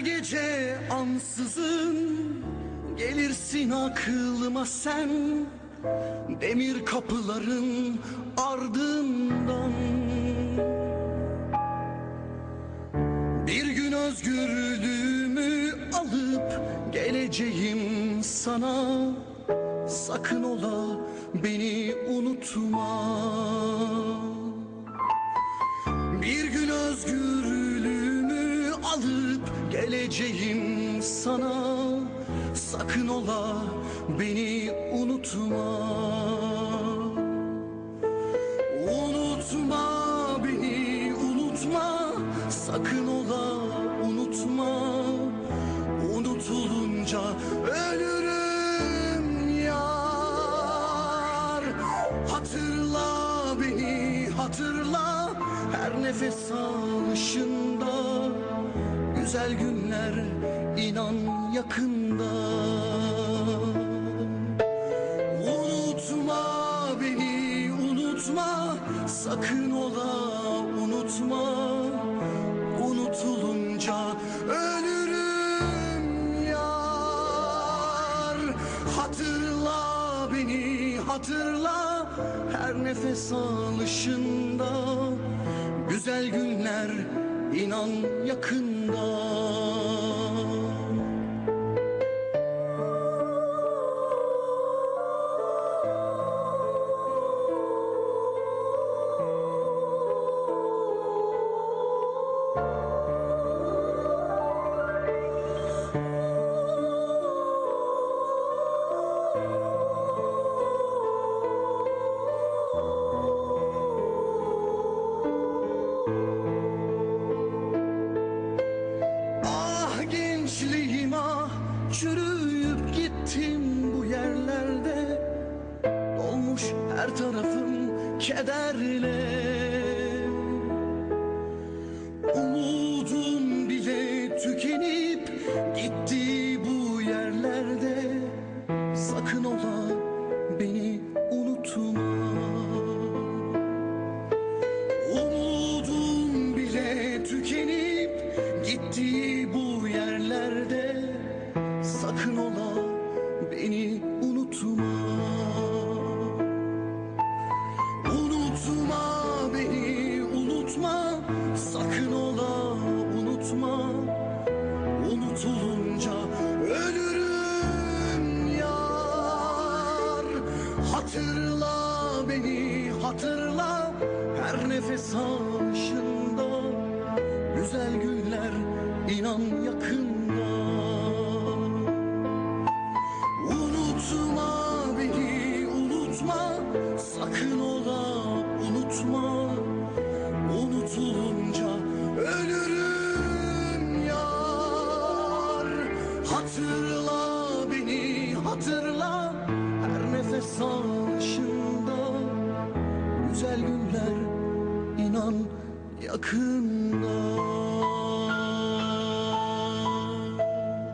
gece ansızın gelirsin aklıma sen. Demir kapıların ardından. Bir gün özgürlüğümü alıp geleceğim sana. Sakın ola beni unutma geleceğim sana. Sakın ola beni unutma. Unutma beni unutma. Sakın ola unutma. Unutulunca ölürüm yar. Hatırla beni hatırla. Her nefes alışında Güzel günler inan yakında. Unutma beni unutma Sakın ola unutma. Unutulunca ölürüm yar. Hatırla beni hatırla Her nefes alışında. Güzel günler inan yakında tarafım kederle. Umudum bile tükenip gitti bu yerlerde. Sakın ola beni unutma. Umudum bile tükenip gitti bu yerlerde. Sakın ola Unutma beni unutma. Sakın ola unutma. Unutulunca ölürüm yar. Hatırla beni hatırla. Her nefes alışında Güzel günler inan yakında Alışında Güzel günler inan yakında